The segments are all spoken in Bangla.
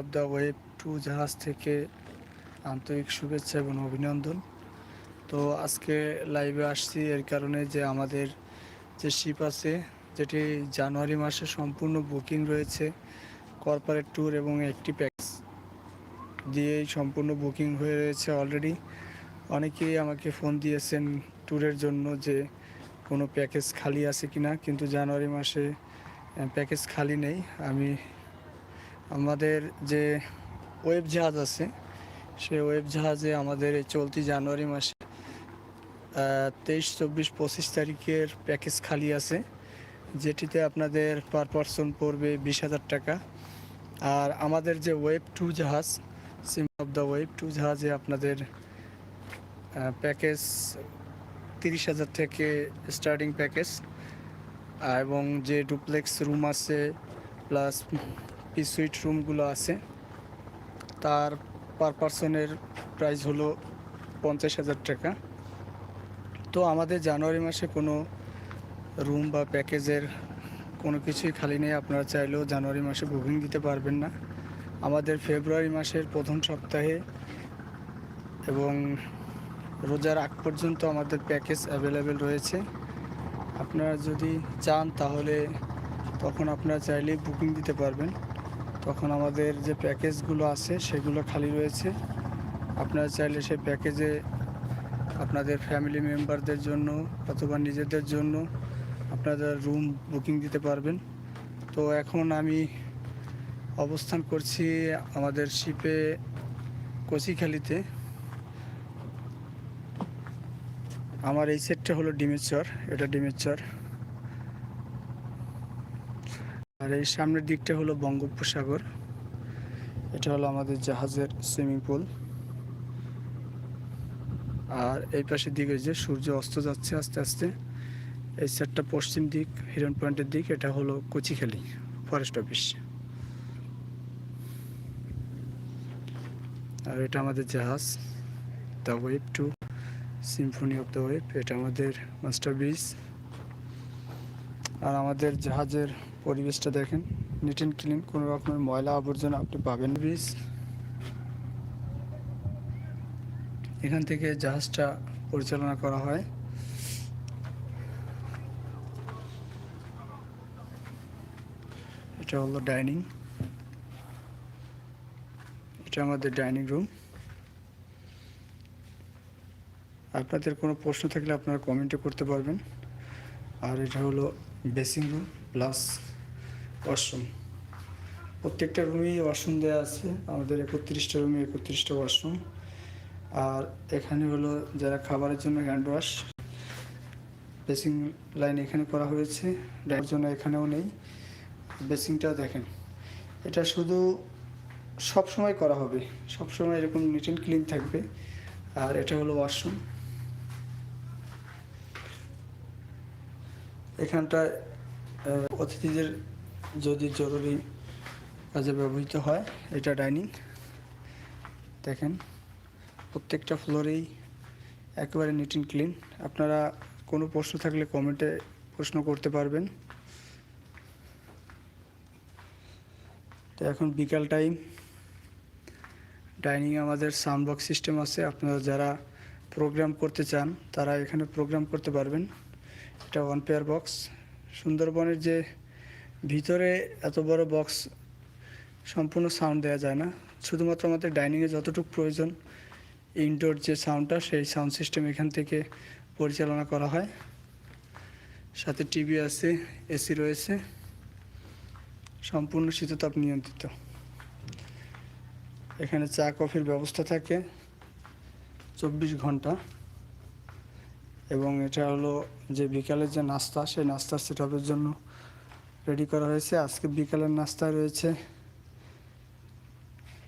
অফ দ্য ওয়েব টু জাহাজ থেকে আন্তরিক শুভেচ্ছা এবং অভিনন্দন। তো আজকে লাইভে আসছি এর কারণে যে আমাদের যে শিপ আছে, যেটি জানুয়ারি মাসে সম্পূর্ণ বুকিং রয়েছে কর্পোরেট ট্যুর এবং একটি প্যাকেজ দিয়েই সম্পূর্ণ বুকিং হয়ে রয়েছে অলরেডি অনেকেই আমাকে ফোন দিয়েছেন ট্যুরের জন্য যে কোনো প্যাকেজ খালি আছে কিনা, কিন্তু জানুয়ারি মাসে প্যাকেজ খালি নেই। আমি আমাদের যে ওয়েব জাহাজ আছে, সেই ওয়েব জাহাজে আমাদের এই চলতি জানুয়ারি মাসে তেইশ, চব্বিশ, পঁচিশ তারিখের প্যাকেজ খালি আছে, যেটিতে আপনাদের পার পারসন পড়বে বিশ হাজার টাকা। আর আমাদের যে ওয়েব টু জাহাজ symphony of the wave two জাহাজে আপনাদের প্যাকেজ তিরিশ হাজার থেকে স্টার্টিং প্যাকেজ এবং যে ডুপ্লেক্স রুম আছে প্লাস পি সুইট রুমগুলো আছে। তার পার পার্সনের প্রাইস হলো পঞ্চাশ হাজার টাকা। তো আমাদের জানুয়ারি মাসে কোনো রুম বা প্যাকেজের কোনো কিছুই খালি নেই, আপনারা চাইলেও জানুয়ারি মাসে বুকিং দিতে পারবেন না। আমাদের ফেব্রুয়ারি মাসের প্রথম সপ্তাহে এবং রোজার আগ পর্যন্ত আমাদের প্যাকেজ অ্যাভেলেবেল রয়েছে। আপনারা যদি চান তাহলে তখন আপনারা চাইলেই বুকিং দিতে পারবেন। তখন আমাদের যে প্যাকেজগুলো আছে সেগুলো খালি রয়েছে। আপনারা চাইলে সেই প্যাকেজে আপনাদের ফ্যামিলি মেম্বারদের জন্য অথবা নিজেদের জন্য আপনারা রুম বুকিং দিতে পারবেন। তো এখন আমি অবস্থান করছি আমাদের শিপে কচিখালিতে। আমার এই সেটটা হলো ডিমের চর এটা ডিমের চর আর এই সামনের দিকটা হলো বঙ্গোপসাগর। এটা হলো আমাদের জাহাজের সুইমিং পুল আর এই পাশের দিকে যে সূর্য অস্ত যাচ্ছে আস্তে আস্তে, এই সেটটা পশ্চিম দিক হিরন পয়েন্টের দিক, এটা হলো কচিখালি ফরেস্ট অফিস আর এটা আমাদের জাহাজ the wave two symphony of the wave এটা আমাদের মাস্টার ব্রিজ আর আমাদের জাহাজের পরিবেশটা দেখেন। নিট অ্যান্ড ক্লিন কোনো রকমের ময়লা আবর্জনা আপনি পাবেন ব্রিজ এখান থেকে জাহাজটা পরিচালনা করা হয়। এটা হলো ডাইনিং। এটা আমাদের ডাইনিং রুম। আপনাদের কোনো প্রশ্ন থাকলে আপনারা কমেন্টে করতে পারবেন। আর এটা হলো বেসিং রুম প্লাস ওয়াশরুম। প্রত্যেকটা রুমেই ওয়াশরুম দেওয়া আছে। আমাদের একত্রিশটা রুমে একত্রিশটা ওয়াশরুম। আর এখানে হলো যারা খাবারের জন্য হ্যান্ড ওয়াশ, বেসিং লাইন এখানে করা হয়েছে। ডাইনের জন্য এখানেও নেই। বেসিংটা দেখেন। এটা শুধু সব সময় করা হবে। সব সময় এরকম নিট অ্যান্ড ক্লিন থাকবে। আর এটা হলো ওয়াশরুম। এখানটায় অতিথিদের যদি জরুরি কাজে ব্যবহৃত হয়, এটা ডাইনিং। দেখেন, প্রত্যেকটা ফ্লোরেই একেবারে নিট অ্যান্ড ক্লিন আপনারা কোনো প্রশ্ন থাকলে কমেন্টে প্রশ্ন করতে পারবেন। তো এখন বিকাল টাইম ডাইনিং আমাদের সাউন্ড বক্স সিস্টেম আছে। আপনারা যারা প্রোগ্রাম করতে চান, তারা এখানে প্রোগ্রাম করতে পারবেন। এটা ওয়ান পেয়ার বক্স সুন্দরবনের যে ভিতরে এত বড় বক্স সম্পূর্ণ সাউন্ড দেওয়া যায় না। শুধুমাত্র আমাদের ডাইনিংয়ে যতটুকু প্রয়োজন ইনডোর যে সাউন্ডটা সেই সাউন্ড সিস্টেম এখান থেকে পরিচালনা করা হয়। সাথে টিভি আছে এসি রয়েছে। সম্পূর্ণ শীততাপ নিয়ন্ত্রিত। এখানে চা, কফির ব্যবস্থা থাকে চব্বিশ ঘণ্টা। এবং এটা হলো যে বিকালের যে নাস্তা, সেই নাস্তার সেট জন্য রেডি করা হয়েছে। আজকে বিকালের নাস্তায় রয়েছে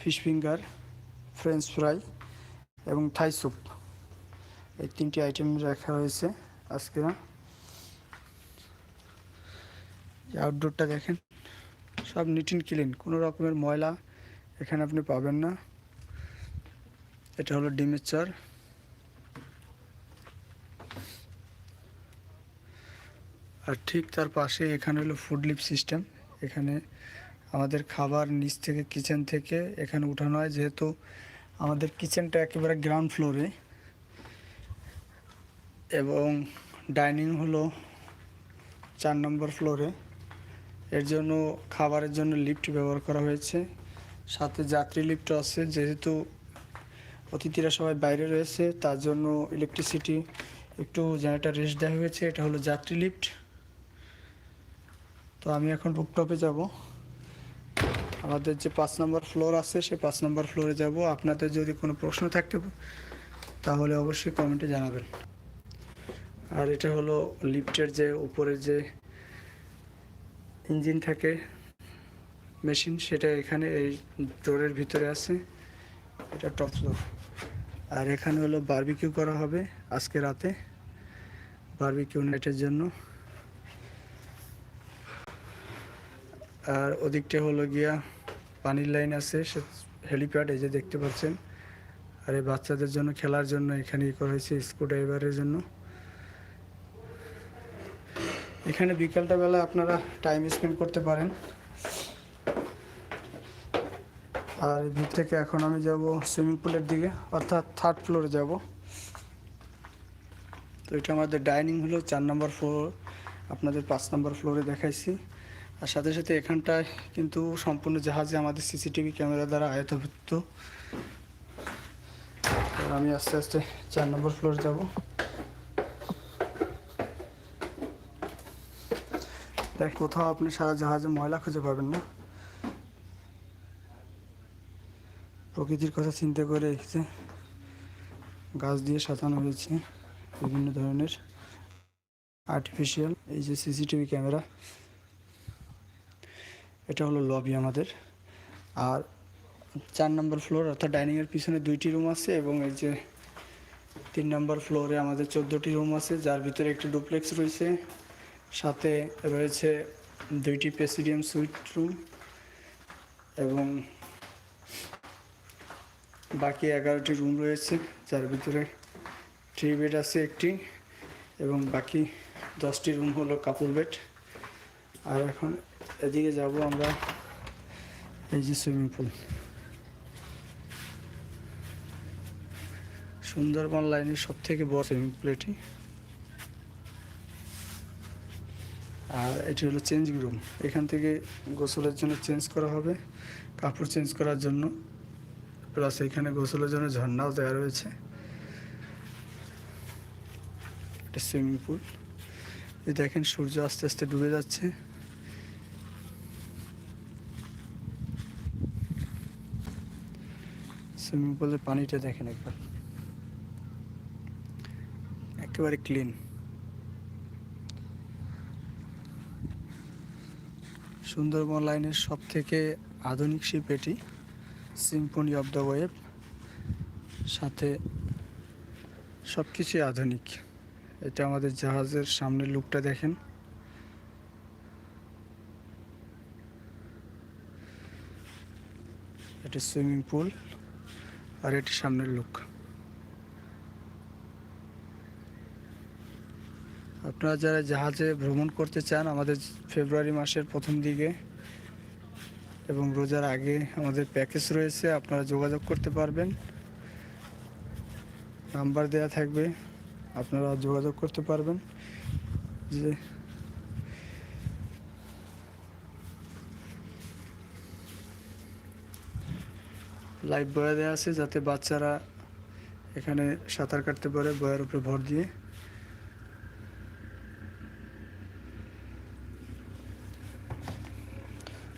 ফিশ ফিঙ্গার, ফ্রেঞ্চ ফ্রাই এবং থাই স্যুপ। এই তিনটি আইটেম রাখা হয়েছে আজকে আউটডোরটা দেখেন, সব নিট অ্যান্ড ক্লিন কোনো রকমের ময়লা এখানে আপনি পাবেন না। এটা হলো ডিমের চর। আর ঠিক তার পাশে এখানে হলো ফুড লিপ সিস্টেম এখানে আমাদের খাবার নিচ থেকে কিচেন থেকে এখানে উঠানো হয়, যেহেতু আমাদের কিচেনটা একেবারে গ্রাউন্ড ফ্লোরে এবং ডাইনিং হলো চার নম্বর ফ্লোরে এর জন্য খাবারের জন্য লিফট ব্যবহার করা হয়েছে। সাথে যাত্রী লিফটও আছে, যেহেতু অতিথিরা সবাই বাইরে রয়েছে, তার জন্য ইলেকট্রিসিটি একটু জেনারেটার রেস্ট দেওয়া হয়েছে। এটা হলো যাত্রী লিফট তো আমি এখন বুকটপে যাব। আমাদের যে পাঁচ নম্বর ফ্লোর আছে সে পাঁচ নম্বর ফ্লোরে যাব। আপনাদের যদি কোনো প্রশ্ন থাকতে তাহলে অবশ্যই কমেন্টে জানাবেন। আর এটা হলো লিফটের যে উপরে যে ইঞ্জিন থাকে মেশিন সেটা এখানে এই ডোরের ভিতরে আছে। এটা টপ ফ্লোর আর এখানে হলো বার্বিকিউ করা হবে আজকে রাতে। বারবিকিউ নাইটের জন্য। আর ওদিকটা হলো গিয়া পানির লাইন আছে, সে হেলিপ্যাড এই যে দেখতে পাচ্ছেন। আর এই বাচ্চাদের জন্য খেলার জন্য এখানে করা হয়েছে স্ক্রু ড্রাইভারের জন্য। এখানে বিকালটা বেলা আপনারা টাইম স্পেন্ড করতে পারেন। আর ভিত থেকে এখন আমি যাব সুইমিং পুলের দিকে, অর্থাৎ থার্ড ফ্লোরে যাব। তো এটা আমাদের ডাইনিং হলো, চার নম্বর ফ্লোর আপনাদের পাঁচ নম্বর ফ্লোরে দেখাইছি। আর সাথে সাথে এখানটায় কিন্তু সম্পূর্ণ জাহাজে আমাদের সিসিটিভি ক্যামেরা দ্বারা আয়তভুক্ত। আমি আস্তে আস্তে চার নম্বর ফ্লোর যাব। দেখ, কোথাও আপনি সারা জাহাজে ময়লা খুঁজে পাবেন না। প্রকৃতির কথা চিন্তা করে এসেছে গাছ দিয়ে সাজানো হয়েছে, বিভিন্ন ধরনের আর্টিফিশিয়াল এই যে সিসিটিভি ক্যামেরা। এটা হলো লবি আমাদের। আর চার নম্বর ফ্লোর অর্থাৎ ডাইনিংয়ের পিছনে দুইটি রুম আছে এবং এই যে তিন নম্বর ফ্লোরে আমাদের চোদ্দোটি রুম আছে, যার ভিতরে একটি ডুপ্লেক্স রয়েছে, সাথে রয়েছে দুইটি প্রেসিডিয়াম সুইট রুম এবং বাকি এগারোটি রুম রয়েছে, যার ভিতরে থ্রি বেড আছে একটি এবং বাকি দশটি রুম হলো কাপল বেড আর এখন এদিকে যাব আমরা। এই যে সুইমিং পুল সুন্দরবন লাইনের সব থেকে বড় সুইমিং পুল এটি। আর এটি হলো চেঞ্জিং রুম এখান থেকে গোসলের জন্য চেঞ্জ করা হবে। কাপড় চেঞ্জ করার জন্য। প্লাস এখানে গোসলের জন্য ঝর্ণাও দেওয়া রয়েছে। এটা সুইমিং পুল দেখেন সূর্য আস্তে আস্তে ডুবে যাচ্ছে। সুইমিং পুলের পানিটা দেখেন একবার। একেবারে ক্লিন সুন্দরবন লাইনের সব থেকে আধুনিক শিপ এটি সিম্ফনি অফ দ্য ওয়েব সাথে সব কিছুই আধুনিক। এটা আমাদের জাহাজের সামনের লুকটা দেখেন। এটা সুইমিং পুল আর এটি সামনের লুক। আপনারা যারা জাহাজে ভ্রমণ করতে চান, আমাদের ফেব্রুয়ারি মাসের প্রথম দিকে এবং রোজার আগে আমাদের প্যাকেজ রয়েছে, আপনারা যোগাযোগ করতে পারবেন। নাম্বার দেয়া থাকবে, আপনারা যোগাযোগ করতে পারবেন। যে লাইভ বয়া দেওয়া আছে যাতে বাচ্চারা এখানে সাঁতার কাটতে পারে, বয়ার উপরে ভর দিয়ে।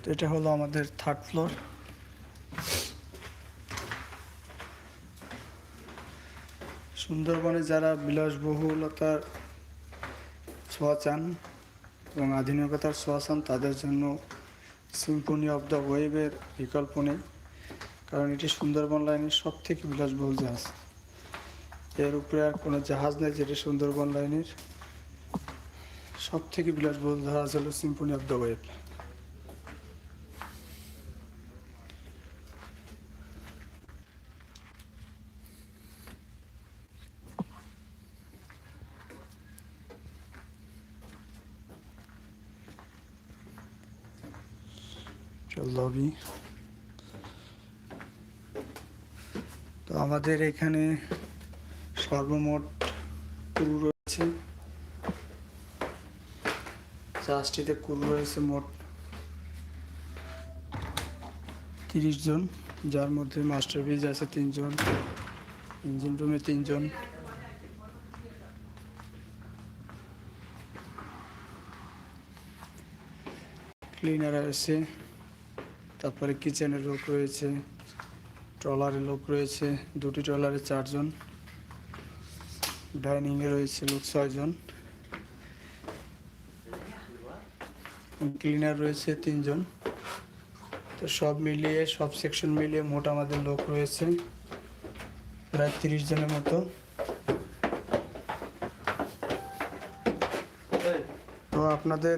তো এটা হলো আমাদের থার্ড ফ্লোর সুন্দরবনে যারা বিলাসবহুলতার ছোঁয়া চান এবং আধুনিকতার ছোঁয়া চান, তাদের জন্য সিম্ফনি অফ দ্য ওয়েবের বিকল্প নেই। কারণ এটি সুন্দরবন লাইনের সব থেকে বিলাসবহুল জাহাজ। এর উপরে আর কোনো জাহাজ নেই যেটি সুন্দরবন লাইনের সব থেকে বিলাসবহুল জাহাজ হলো symphony of the wave lobby তো আমাদের এখানে সর্বমোট কুরু রয়েছে। জাহাজটিতে কুরু রয়েছে মোট তিরিশ জন, যার মধ্যে মাস্টার বিজ আছে তিনজন, ইঞ্জিন রুমে তিনজন। ক্লিনার আছে, তারপরে কিচেনের লোক রয়েছে। ট্রলারে লোক রয়েছে, দুটি ট্রলারে চারজন, ডাইনিংয়ে রয়েছে লোক ছয়জন, ক্লিনার রয়েছে তিনজন। তো সব মিলিয়ে, সব সেকশন মিলিয়ে মোট আমাদের লোক রয়েছে প্রায় তিরিশ জনের মতো। তো আপনাদের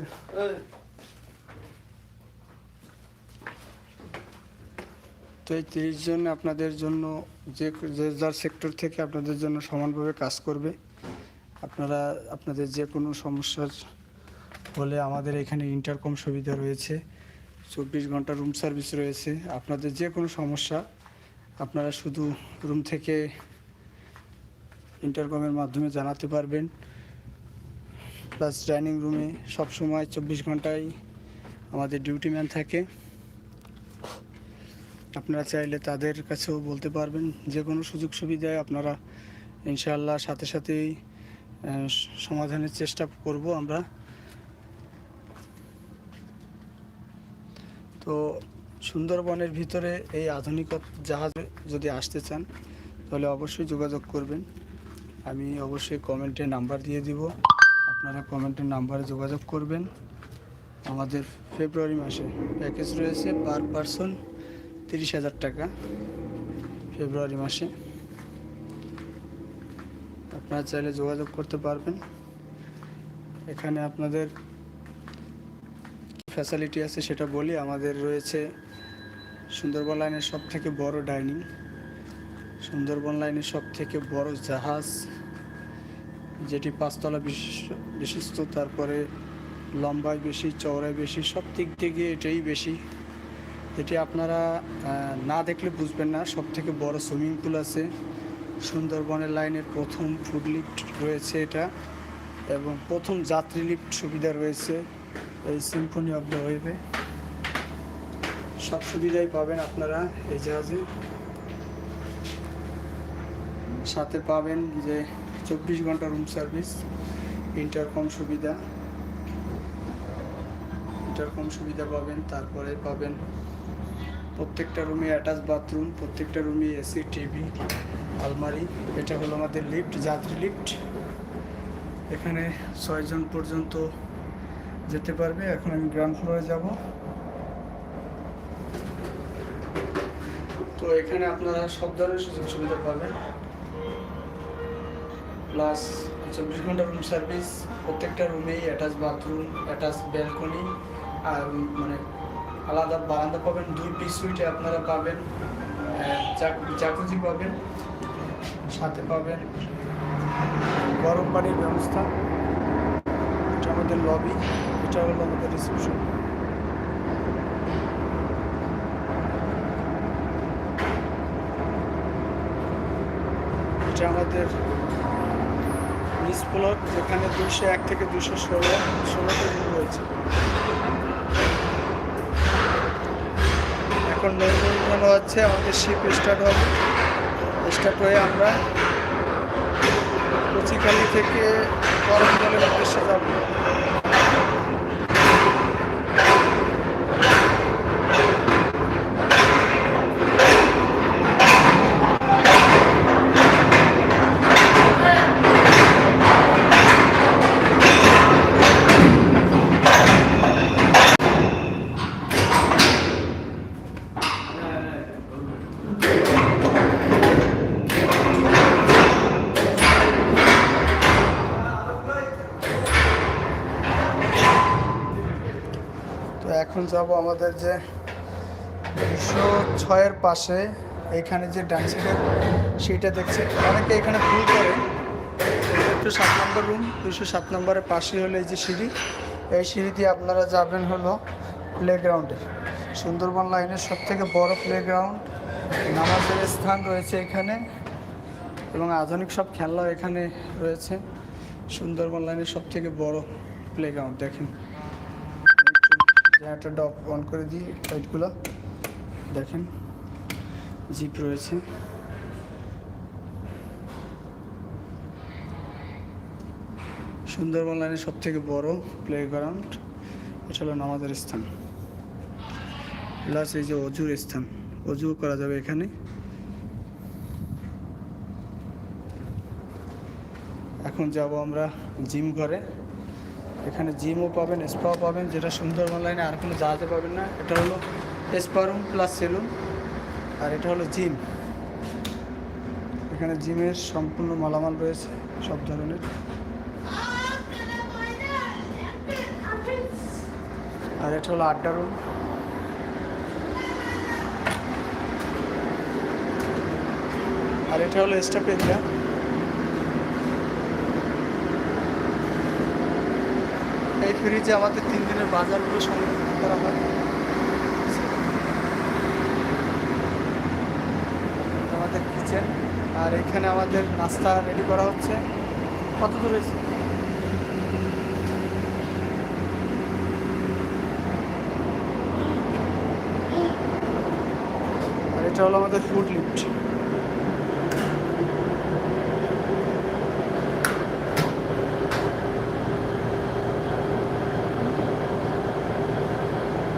তো এই তিরিশ জন আপনাদের জন্য যে যে যার সেক্টর থেকে আপনাদের জন্য সমানভাবে কাজ করবে। আপনারা, আপনাদের যে কোনো সমস্যার হলে আমাদের এখানে ইন্টারকম সুবিধা রয়েছে। চব্বিশ ঘণ্টা রুম সার্ভিস রয়েছে। আপনাদের যে কোনো সমস্যা, আপনারা শুধু রুম থেকে ইন্টারকমের মাধ্যমে জানাতে পারবেন। প্লাস ডাইনিং রুমে সবসময় চব্বিশ ঘন্টায় আমাদের ডিউটি ম্যান থাকে। আপনারা চাইলে তাদের কাছেও বলতে পারবেন। যে কোনো সুযোগ সুবিধায় আপনারা ইনশাআল্লাহ সাথে সাথেই সমাধানের চেষ্টা করব আমরা। তো সুন্দরবনের ভিতরে এই আধুনিক জাহাজে যদি আসতে চান, তাহলে অবশ্যই যোগাযোগ করবেন। আমি অবশ্যই কমেন্টে নাম্বার দিয়ে দিব। আপনারা কমেন্টের নাম্বারে যোগাযোগ করবেন। আমাদের ফেব্রুয়ারি মাসে প্যাকেজ রয়েছে পার পারসন তিরিশ হাজার টাকা ফেব্রুয়ারি মাসে। আপনারা চাইলে যোগাযোগ করতে পারবেন। এখানে আপনাদের ফ্যাসিলিটি আছে সেটা বলি। আমাদের রয়েছে সুন্দরবন লাইনের সব থেকে বড় ডাইনিং। সুন্দরবন লাইনের সব থেকে বড় জাহাজ, যেটি পাঁচতলা বিশিষ্ট তারপরে লম্বায় বেশি, চওড়ায় বেশি সব দিক থেকে এটাই বেশি। যেটি আপনারা না দেখলে বুঝবেন না। সব থেকে বড় সুইমিং পুল আছে। সুন্দরবনের লাইনের প্রথম ফুড লিফট রয়েছে এটা এবং প্রথম যাত্রী লিফট সুবিধা রয়েছে এই সিম্ফনি অফ দ্য ওয়েবে সব সুবিধাই পাবেন আপনারা এই জাহাজে। সাথে পাবেন যে চব্বিশ ঘণ্টা রুম সার্ভিস ইন্টারকম সুবিধা। ইন্টারকম সুবিধা পাবেন, তারপরে পাবেন প্রত্যেকটা রুমে অ্যাটাচ বাথরুম প্রত্যেকটা রুমে এসি টিভি আলমারি। এটা হলো আমাদের লিফট যাত্রী লিফট এখানে ছয়জন পর্যন্ত যেতে পারবে। এখন আমি গ্রাউন্ড ফ্লোরে যাব। তো এখানে আপনারা সব ধরনের সুযোগ সুবিধা পাবেন। প্লাস চব্বিশ ঘণ্টা রুম সার্ভিস প্রত্যেকটা রুমেই অ্যাটাচ বাথরুম অ্যাটাচ ব্যালকনি আর মানে আলাদা বারান্দা পাবেন, দুই পিস সুইটে আপনারা পাবেন জাকুজি পাবেন, সাথে পাবেন গরম পানির ব্যবস্থা, এটা আমাদের লবি এটা হলো আমাদের রিসেপশন এটা আমাদের নিচ প্লট যেখানে দুইশো এক থেকে দুশো ষোলো রুম রয়েছে। এখন নৈমুখানো হচ্ছে আমাদের শিপ স্টার্ট হবে। স্টার্ট হয়ে আমরা কচিকালি থেকে করমজলের উদ্দেশ্যে যাব। এখন যাব আমাদের যে দুশো ছয়ের পাশে, এখানে যে ডান সাইডের দেখছে। অনেকে এখানে ভুল করে। দুশো সাত নম্বর রুম দুশো সাত নম্বরের পাশে হলো এই যে সিঁড়ি। এই সিঁড়ি দিয়ে আপনারা যাবেন হলো প্লে গ্রাউন্ডে সুন্দরবন লাইনের সব থেকে বড় প্লেগ্রাউন্ড নামাজের স্থান রয়েছে এখানে। এবং আধুনিক সব খেলনাও এখানে রয়েছে। সুন্দরবন লাইনের সব থেকে বড় প্লেগ্রাউন্ড দেখেন। জেনারেটরটা অন করে দিই, লাইটগুলো। দেখেন, জিপ রয়েছে। সুন্দরবন লাইনের সব থেকে বড় প্লেগ্রাউন্ড এটা হলো নামাজের স্থান। প্লাস এই যে অজুর স্থান, অজু করা যাবে এখানে। এখন যাব আমরা জিম ঘরে। এখানে জিমও পাবেন স্পাও পাবেন, যেটা সুন্দরবন লাইনে আর কোনো জাহাজে পাবেন না। এটা হলো স্পা রুম প্লাস সেলুন আর এটা হলো জিম এখানে জিমের সম্পূর্ণ মালামাল রয়েছে, সব ধরনের। আর এটা হলো আড্ডা রুম আর এটা হলো স্টাফ এরিয়া ফ্রিজে আমাদের তিন দিনের বাজারগুলো সংরক্ষণ করা হয়। আমাদের কিচেন আর এখানে আমাদের নাস্তা রেডি করা হচ্ছে। কত দূর হয়েছে? আর এটা হলো আমাদের ফুড লিফট